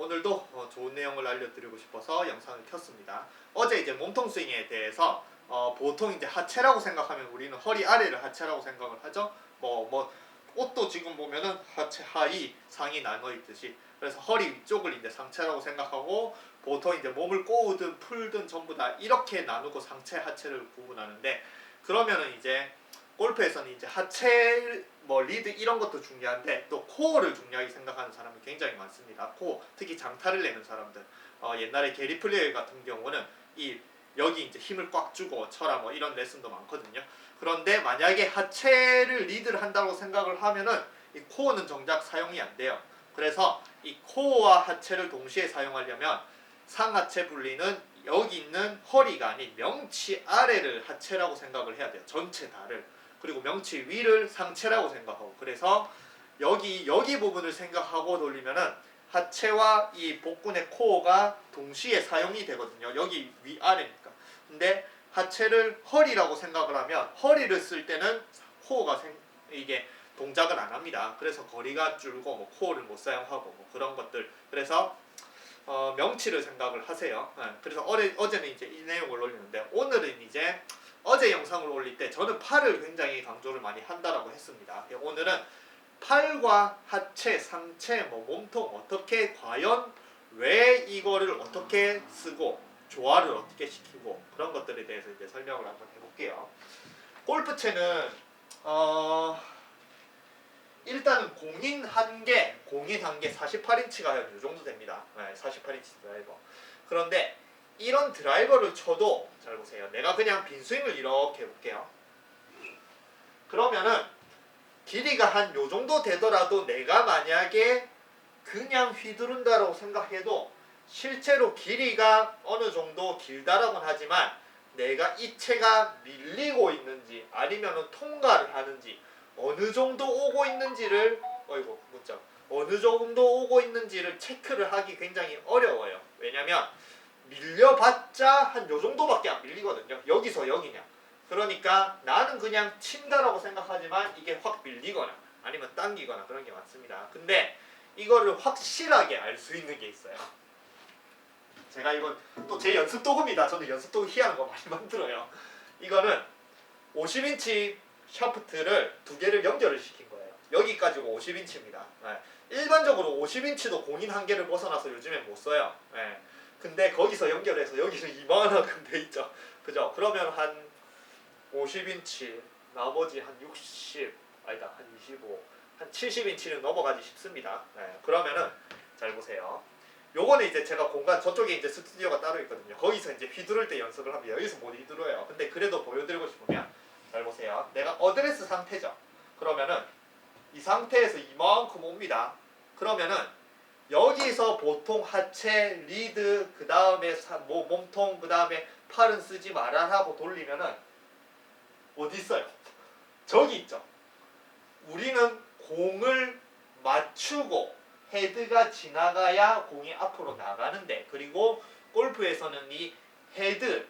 오늘도 어, 좋은 내용을 알려드리고 싶어서 영상을 켰습니다. 어제 이제 몸통 스윙에 대해서 어, 보통 이제 하체라고 생각하면 우리는 허리 아래를 하체라고 생각을 하죠. 뭐뭐 옷도 지금 보면은 하체 하의 상의 나눠 있듯이 그래서 허리 위쪽을 이제 상체라고 생각하고 보통 이제 몸을 꼬우든 풀든 전부 다 이렇게 나누고 상체 하체를 구분하는데 그러면은 이제 골프에서는 이제 하체 뭐 리드 이런 것도 중요한데 또 코어를 중요하게 생각하는 사람이 굉장히 많습니다. 코어 특히 장타를 내는 사람들 어, 옛날에 게리 플레이 같은 경우는 이 여기 이제 힘을 꽉 주고 쳐라 뭐 이런 레슨도 많거든요. 그런데 만약에 하체를 리드를 한다고 생각을 하면은 이 코어는 정작 사용이 안 돼요. 그래서 이 코어와 하체를 동시에 사용하려면 상하체 분리는 여기 있는 허리가 아닌 명치 아래를 하체라고 생각을 해야 돼요. 전체 다를. 그리고 명치 위를 상체라고 생각하고 그래서 여기 여기 부분을 생각하고 돌리면은 하체와 이 복근의 코어가 동시에 사용이 되거든요. 여기 위 아래니까. 근데 하체를 허리라고 생각을 하면 허리를 쓸 때는 코어가 생, 이게 동작을 안 합니다. 그래서 거리가 줄고 뭐 코어를 못 사용하고 뭐 그런 것들. 그래서 어, 명치를 생각을 하세요. 예, 그래서 어제, 어제는 이제 이 내용을 올리는데 오늘은 이제 어제 영상을 올릴 때 저는 팔을 굉장히 강조를 많이 한다라고 했습니다. 예, 오늘은 팔과 하체, 상체, 뭐 몸통 어떻게 과연 왜 이거를 어떻게 쓰고 조화를 어떻게 시키고 그런 것들에 대해서 이제 설명을 한번 해볼게요. 골프채는 어 일단은 공인 한 개, 공인 한 개 48인치가 한이 정도 됩니다. 네, 48인치 드라이버. 그런데 이런 드라이버를 쳐도 잘 보세요. 내가 그냥 빈 스윙을 이렇게 해볼게요. 그러면은 길이가 한 요 정도 되더라도 내가 만약에 그냥 휘두른다라고 생각해도 실제로 길이가 어느 정도 길다라고는 하지만 내가 이 채가 밀리고 있는지 아니면은 통과를 하는지 어느 정도 오고 있는지를 어이구 문자 어느 정도 오고 있는지를 체크를 하기 굉장히 어려워요. 왜냐면 밀려봤자 한 요 정도밖에 안 밀리거든요. 여기서 여기냐. 그러니까 나는 그냥 친다라고 생각하지만 이게 확 밀리거나 아니면 당기거나 그런 게 많습니다. 근데 이거를 확실하게 알 수 있는 게 있어요. 제가 이건 또 제 연습 도구입니다. 저는 연습 도구 희한한 거 많이 만들어요. 이거는 50인치 샤프트를 두 개를 연결을 시킨 거예요. 여기까지가 50인치입니다. 일반적으로 50인치도 공인 한계를 벗어나서 요즘엔 못 써요. 네. 근데 거기서 연결해서 여기는 이만하큼 돼 있죠. 그죠? 그러면 한 50인치, 나머지 한 60, 아니다, 한 25, 한 70인치는 넘어가기 쉽습니다. 네. 그러면은 잘 보세요. 요거는 이제 제가 공간 저쪽에 이제 스튜디오가 따로 있거든요. 거기서 이제 휘두를 때 연습을 합니다. 여기서 못 휘두르요. 근데 그래도 보여드리고 싶으면 잘 보세요. 내가 어드레스 상태죠. 그러면은 이 상태에서 이만큼 옵니다. 그러면은 여기서 보통 하체, 리드, 그 다음에 뭐 몸통, 그 다음에 팔은 쓰지 말아 하고 돌리면은 어디 있어요? 저기 있죠. 우리는 공을 맞추고 헤드가 지나가야 공이 앞으로 나가는데 그리고 골프에서는 이 헤드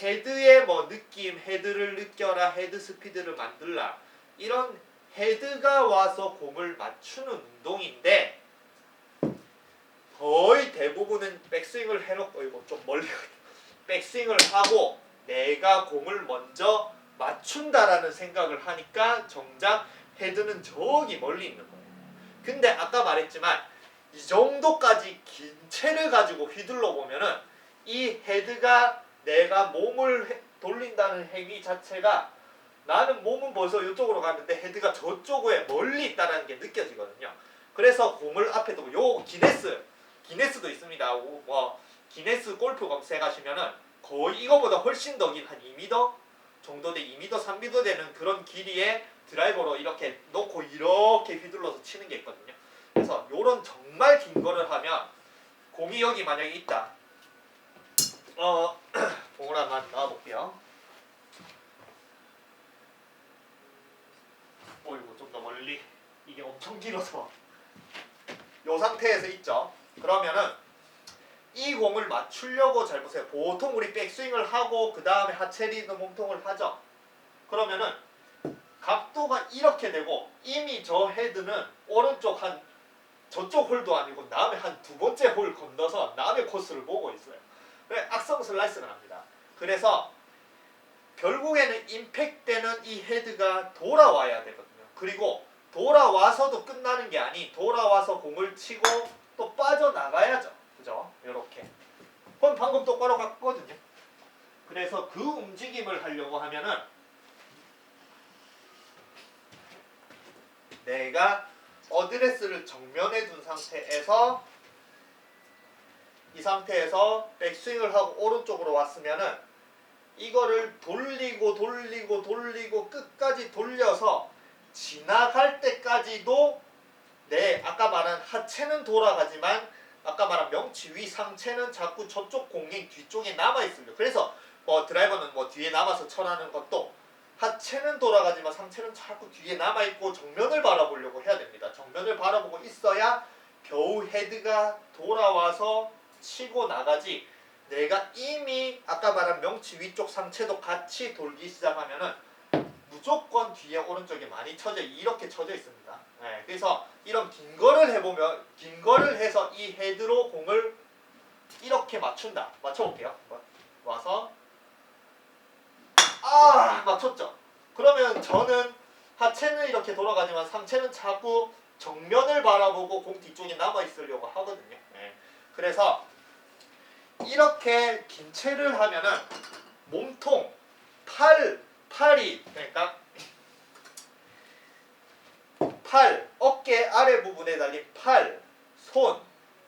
헤드의 뭐 느낌, 헤드를 느껴라, 헤드 스피드를 만들라 이런 헤드가 와서 공을 맞추는 운동인데 거의 대부분은 백스윙을 해놓고 이거 좀 멀리. 백스윙을 하고 내가 공을 먼저 맞춘다라는 생각을 하니까 정작 헤드는 저기 멀리 있는 거예요. 근데 아까 말했지만 이 정도까지 긴 채를 가지고 휘둘러 보면은 이 헤드가 내가 몸을 해- 돌린다는 행위 자체가 나는 몸은 벌써 이쪽으로 가는데 헤드가 저쪽에 멀리 있다는 게 느껴지거든요. 그래서 공을 앞에 두고 요 기네스 기네스도 있습니다. 오, 뭐 기네스 골프 검색하시면은 거의 이거보다 훨씬 더 긴 한 2m 정도 돼 2m 3m 되는 그런 길이의 드라이버로 이렇게 놓고 이렇게 휘둘러서 치는 게 있거든요. 그래서 요런 정말 긴 거를 하면 공이 여기 만약에 있다. 어 공을 한번 놔볼게요. 어이구 좀더 멀리 이게 엄청 길어서 요 상태에서 있죠. 그러면은 이 공을 맞추려고 잘 보세요. 보통 우리 백스윙을 하고 그 다음에 하체 리드 몸통을 하죠. 그러면은 각도가 이렇게 되고 이미 저 헤드는 오른쪽 한 저쪽 홀도 아니고 다음에 한두 번째 홀 건너서 남의 코스를 보고 있어요. 그래 악성 슬라이스를 합니다. 그래서 결국에는 임팩트되는 이 헤드가 돌아와야 되거든요. 그리고 돌아와서도 끝나는 게 아니 돌아와서 공을 치고 또 빠져나가야죠. 그죠? 이렇게. 그럼 방금 똑바로 갔거든요. 그래서 그 움직임을 하려고 하면은 내가 어드레스를 정면에 둔 상태에서 이 상태에서 백스윙을 하고 오른쪽으로 왔으면은 이거를 돌리고 돌리고 돌리고 끝까지 돌려서 지나갈 때까지도 내 아까 말한 하체는 돌아가지만 아까 말한 명치 위 상체는 자꾸 저쪽 공행 뒤쪽에 남아 있습니다. 그래서 뭐 드라이버는 뭐 뒤에 남아서 철하는 것도 하체는 돌아가지만 상체는 자꾸 뒤에 남아 있고 정면을 바라보려고 해야 됩니다. 정면을 바라보고 있어야 겨우 헤드가 돌아와서 치고 나가지. 내가 이미 아까 말한 명치 위쪽 상체도 같이 돌기 시작하면은 무조건 뒤에 오른쪽에 많이 쳐져 이렇게 쳐져 있습니다. 네, 그래서 이런 긴 거를 해보면 긴 거를 해서 이 헤드로 공을 이렇게 맞춘다. 맞춰볼게요. 와서 아 맞췄죠. 그러면 저는 하체는 이렇게 돌아가지만 상체는 자꾸 정면을 바라보고 공 뒤쪽에 남아 있으려고 하거든요. 네. 그래서 이렇게 긴 채를 하면은 몸통, 팔, 팔이 그러니까 팔, 어깨 아래 부분에 달린 팔, 손,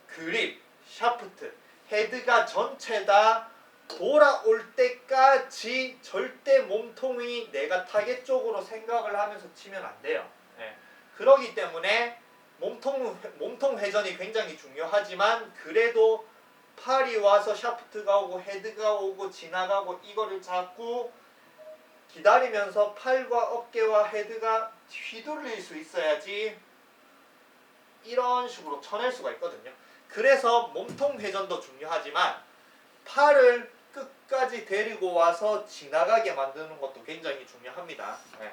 그립, 샤프트, 헤드가 전체 다 돌아올 때까지 절대 몸통이 내가 타겟 쪽으로 생각을 하면서 치면 안 돼요. 예. 그러기 때문에 몸통 몸통 회전이 굉장히 중요하지만 그래도 팔이 와서 샤프트가 오고 헤드가 오고 지나가고 이거를 자꾸 기다리면서 팔과 어깨와 헤드가 휘둘릴 수 있어야지 이런 식으로 쳐낼 수가 있거든요. 그래서 몸통 회전도 중요하지만 팔을 끝까지 데리고 와서 지나가게 만드는 것도 굉장히 중요합니다. 네.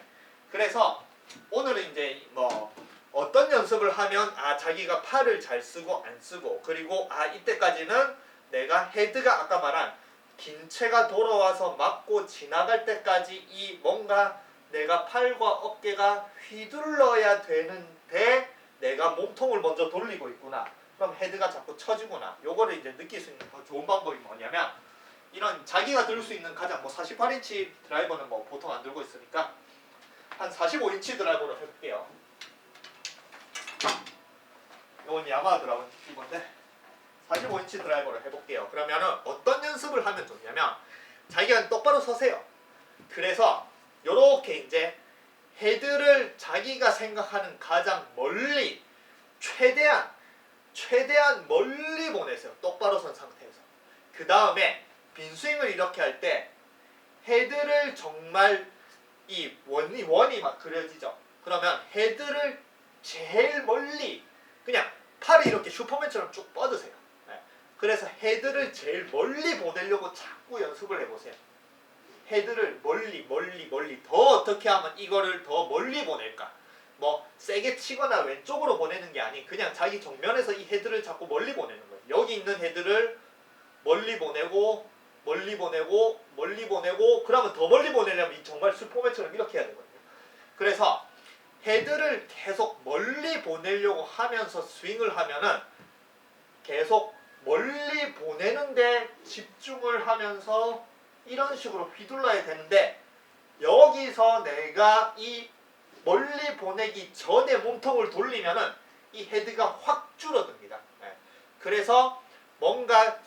그래서 오늘은 이제 뭐 어떤 연습을 하면 아 자기가 팔을 잘 쓰고 안 쓰고 그리고 아 이때까지는 내가 헤드가 아까 말한 긴 채가 돌아와서 맞고 지나갈 때까지 이 뭔가 내가 팔과 어깨가 휘둘러야 되는데 내가 몸통을 먼저 돌리고 있구나. 그럼 헤드가 자꾸 처지구나. 요거를 이제 느낄 수 있는 더 좋은 방법이 뭐냐면 이런 자기가 들 수 있는 가장 뭐 48인치 드라이버는 뭐 보통 안 들고 있으니까 한 45인치 드라이버로 해볼게요. 이건 야마하 드라이버인데 45인치 드라이버를 해볼게요. 그러면은 어떤 연습을 하면 좋냐면 자기가 똑바로 서세요. 그래서 요렇게 이제 헤드를 자기가 생각하는 가장 멀리 최대한 최대한 멀리 보내세요. 똑바로 선 상태에서. 그 다음에 빈 스윙을 이렇게 할 때 헤드를 정말 이 원이 원이 막 그려지죠. 그러면 헤드를 제일 멀리 그냥 팔이 이렇게 슈퍼맨처럼 쭉 뻗으세요. 네. 그래서 헤드를 제일 멀리 보내려고 자꾸 연습을 해보세요. 헤드를 멀리 멀리 멀리 더 어떻게 하면 이거를 더 멀리 보낼까? 뭐 세게 치거나 왼쪽으로 보내는 게 아닌 그냥 자기 정면에서 이 헤드를 자꾸 멀리 보내는 거예요. 여기 있는 헤드를 멀리 보내고 멀리 보내고 멀리 보내고 그러면 더 멀리 보내려면 이 정말 슈퍼맨처럼 이렇게 해야 되거든요. 그래서 헤드를 계속 멀리 보내려고 하면서 스윙을 하면은 계속 멀리 보내는데 집중을 하면서 이런 식으로 휘둘러야 되는데 여기서 내가 이 멀리 보내기 전에 몸통을 돌리면은 이 헤드가 확 줄어듭니다. 네. 그래서 뭔가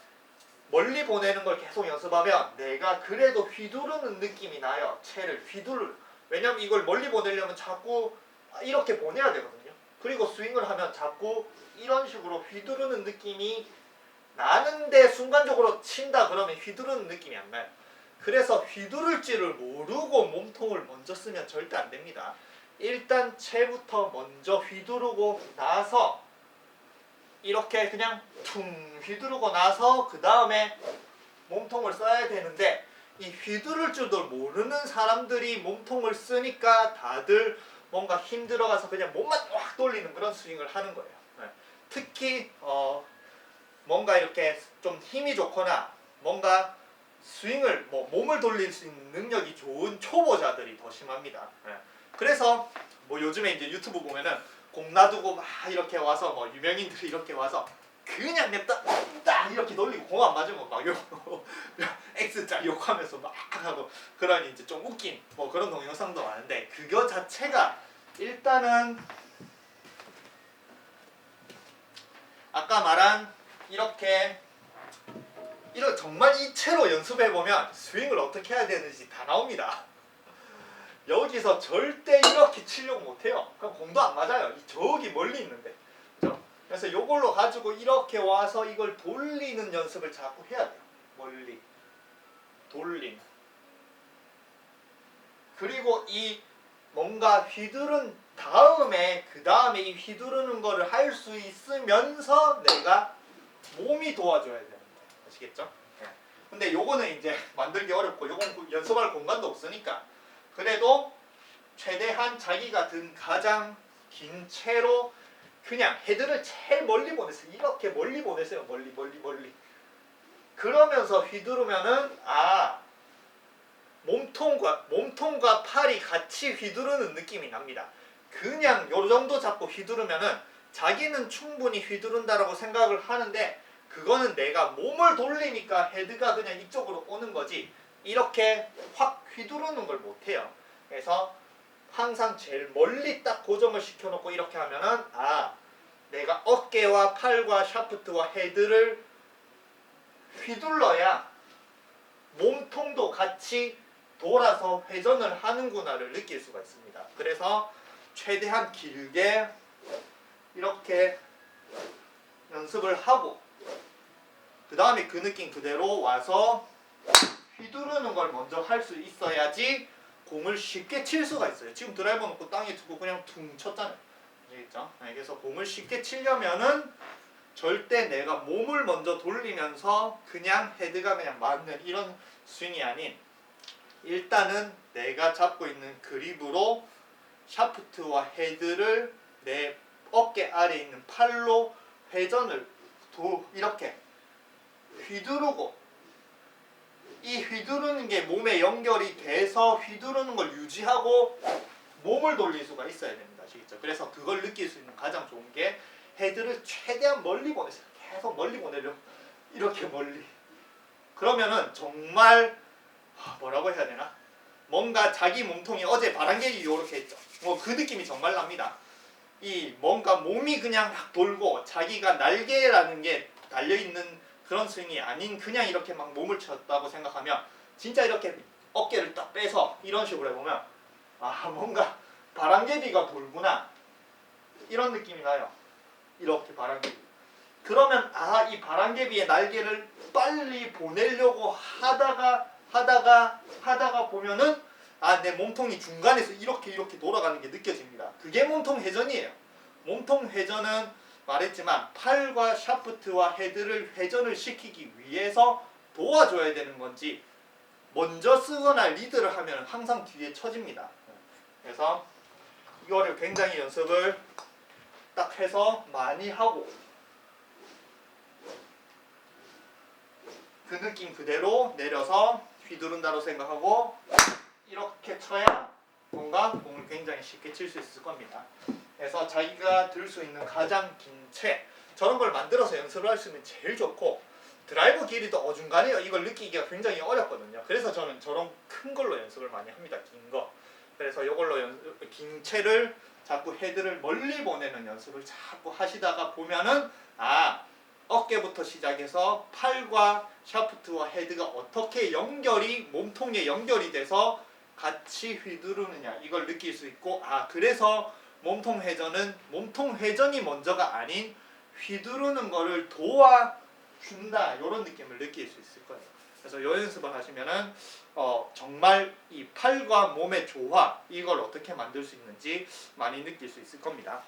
멀리 보내는 걸 계속 연습하면 내가 그래도 휘두르는 느낌이 나요. 채를 휘두르. 왜냐면 이걸 멀리 보내려면 자꾸 이렇게 보내야 되거든요. 그리고 스윙을 하면 자꾸 이런 식으로 휘두르는 느낌이 나는데 순간적으로 친다 그러면 휘두르는 느낌이 안 나요. 그래서 휘두를지를 모르고 몸통을 먼저 쓰면 절대 안 됩니다. 일단 채부터 먼저 휘두르고 나서 이렇게 그냥 퉁 휘두르고 나서 그 다음에 몸통을 써야 되는데 이 휘두를 줄도 모르는 사람들이 몸통을 쓰니까 다들 뭔가 힘들어가서 그냥 몸만 확 돌리는 그런 스윙을 하는 거예요. 네. 특히 어, 뭔가 이렇게 좀 힘이 좋거나 뭔가 스윙을 뭐 몸을 돌릴 수 있는 능력이 좋은 초보자들이 더 심합니다. 예. 그래서 뭐 요즘에 이제 유튜브 보면은 공 놔두고 막 이렇게 와서 뭐 유명인들이 이렇게 와서 그냥 냅다 딱 이렇게 돌리고 공 안 맞으면 막 욕, X자 욕하면서 막 하고 그런 이제 좀 웃긴 뭐 그런 동영상도 많은데 그거 자체가 일단은 아까 말한 이렇게 이런 정말 이 채로 연습해 보면 스윙을 어떻게 해야 되는지 다 나옵니다. 여기서 절대 이렇게 치려고 못해요. 그럼 공도 안 맞아요. 이 저기 멀리 있는데. 그죠? 그래서 이걸로 가지고 이렇게 와서 이걸 돌리는 연습을 자꾸 해야 돼요. 멀리. 돌림. 그리고 이 뭔가 휘두른 다음에 그 다음에 이 휘두르는 거를 할 수 있으면서 내가 몸이 도와줘야 되는 거예요. 아시겠죠? 예. 근데 요거는 이제 만들기 어렵고 요건 연습할 공간도 없으니까 그래도 최대한 자기가 든 가장 긴 채로 그냥 헤드를 제일 멀리 보내세요. 이렇게 멀리 보내세요. 멀리 멀리 멀리. 그러면서 휘두르면은 아 몸통과 몸통과 팔이 같이 휘두르는 느낌이 납니다. 그냥 요 정도 잡고 휘두르면은 자기는 충분히 휘두른다라고 생각을 하는데 그거는 내가 몸을 돌리니까 헤드가 그냥 이쪽으로 오는 거지 이렇게 확 휘두르는 걸 못해요. 그래서 항상 제일 멀리 딱 고정을 시켜놓고 이렇게 하면은 아 내가 어깨와 팔과 샤프트와 헤드를 휘둘러야 몸통도 같이 돌아서 회전을 하는구나를 느낄 수가 있습니다. 그래서 최대한 길게 이렇게 연습을 하고 그 다음에 그 느낌 그대로 와서 휘두르는 걸 먼저 할 수 있어야지 공을 쉽게 칠 수가 있어요. 지금 드라이버 놓고 땅에 두고 그냥 퉁 쳤잖아요. 알겠죠? 네, 그래서 공을 쉽게 치려면은 절대 내가 몸을 먼저 돌리면서 그냥 헤드가 그냥 맞는 이런 스윙이 아닌 일단은 내가 잡고 있는 그립으로 샤프트와 헤드를 내 어깨 아래 있는 팔로 회전을 도 이렇게 휘두르고 이 휘두르는 게 몸에 연결이 돼서 휘두르는 걸 유지하고 몸을 돌릴 수가 있어야 됩니다. 아시겠죠? 그래서 그걸 느낄 수 있는 가장 좋은 게 헤드를 최대한 멀리 보내세요. 계속 멀리 보내려 이렇게 멀리. 그러면은 정말 하, 뭐라고 해야 되나? 뭔가 자기 몸통이 어제 바람개비 이렇게 했죠. 뭐 그 느낌이 정말 납니다. 이 뭔가 몸이 그냥 막 돌고 자기가 날개라는 게 달려 있는 그런 스윙이 아닌 그냥 이렇게 막 몸을 쳤다고 생각하면 진짜 이렇게 어깨를 딱 빼서 이런 식으로 해보면 아 뭔가 바람개비가 돌구나 이런 느낌이 나요. 이렇게 바람개비. 그러면 아 이 바람개비의 날개를 빨리 보내려고 하다가 하다가 하다가 보면은 아 내 몸통이 중간에서 이렇게 이렇게 돌아가는 게 느껴집니다. 그게 몸통 회전이에요. 몸통 회전은 말했지만 팔과 샤프트와 헤드를 회전을 시키기 위해서 도와줘야 되는 건지 먼저 쓰거나 리드를 하면 항상 뒤에 처집니다. 그래서 이거를 굉장히 연습을 딱 해서 많이 하고 그 느낌 그대로 내려서 휘두른다고 생각하고 이렇게 쳐야 뭔가 공을 굉장히 쉽게 칠 수 있을 겁니다. 그래서 자기가 들 수 있는 가장 긴 채 저런 걸 만들어서 연습을 할 수 있으면 제일 좋고 드라이버 길이도 어중간해요. 이걸 느끼기가 굉장히 어렵거든요. 그래서 저는 저런 큰 걸로 연습을 많이 합니다. 긴 거. 그래서 이걸로 연, 긴 채를 자꾸 헤드를 멀리 보내는 연습을 자꾸 하시다가 보면은 아 어깨부터 시작해서 팔과 샤프트와 헤드가 어떻게 연결이 몸통에 연결이 돼서 같이 휘두르느냐 이걸 느낄 수 있고 아 그래서 몸통 회전은 몸통 회전이 먼저가 아닌 휘두르는 거를 도와준다 이런 느낌을 느낄 수 있을 거예요. 그래서 이 연습을 하시면은 어, 정말 이 팔과 몸의 조화 이걸 어떻게 만들 수 있는지 많이 느낄 수 있을 겁니다.